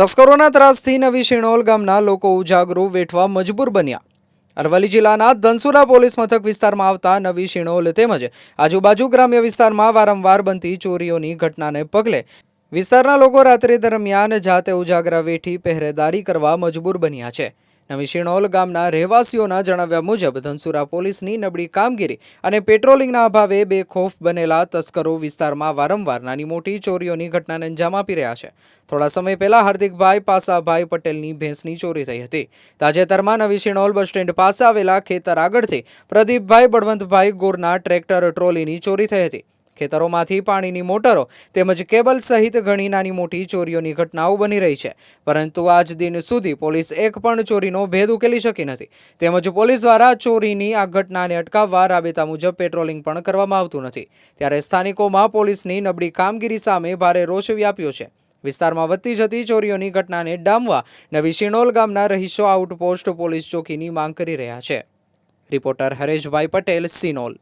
તસ્કરોના ત્રાસથી નવી શિણોલ ગામના લોકો ઉજાગરો વેઠવા મજબૂર બન્યા. અરવલ્લી જિલ્લાના ધનસુરા પોલીસ મથક વિસ્તારમાં આવતા નવી શિણોલ તેમજ આજુબાજુ ગ્રામ્ય વિસ્તારમાં વારંવાર બનતી ચોરીઓની ઘટનાને પગલે વિસ્તારના લોકો રાત્રિ દરમિયાન જાતે ઉજાગરા વેઠી પહેરેદારી કરવા મજબૂર બન્યા છે. નવી શિણોલ ગામના રહેવાસીઓના જણાવ્યા મુજબ ધનસુરા પોલીસની નબળી કામગીરી અને પેટ્રોલિંગના અભાવે બેખોફ બનેલા તસ્કરો વિસ્તારમાં વારંવાર નાની મોટી ચોરીઓની ઘટનાને અંજામ આપી રહ્યા છે. થોડા સમય પહેલા હાર્દિકભાઈ પાસાભાઈ પટેલની ભેંસની ચોરી થઈ હતી. તાજેતરમાં નવી શિણોલ બસ સ્ટેન્ડ પાસે આવેલા ખેતર આગળથી પ્રદીપભાઈ બળવંતભાઈ ગોરના ટ્રેક્ટર ટ્રોલીની ચોરી થઈ હતી. ખેતરોમાંથી પાણીની મોટરો તેમજ કેબલ સહિત ઘણી નાની મોટી ચોરીઓની ઘટનાઓ બની રહી છે. પરંતુ આજ દિન સુધી પોલીસ એક પણ ચોરીનો ભેદ ઉકેલી શકી નથી. તેમજ પોલીસ દ્વારા ચોરીની આ ઘટનાને અટકાવવા રાબેતા મુજબ પેટ્રોલિંગ પણ કરવામાં આવતું નથી. ત્યારે સ્થાનિકોમાં પોલીસની નબળી કામગીરી સામે ભારે રોષ વ્યાપ્યો છે. વિસ્તારમાં વધતી જતી ચોરીઓની ઘટનાને ડામવા નવી શિણોલ ગામના રહીશો આઉટપોસ્ટ પોલીસ ચોકીની માંગ કરી રહ્યા છે. રિપોર્ટર હરેશભાઈ પટેલ, સિનોલ.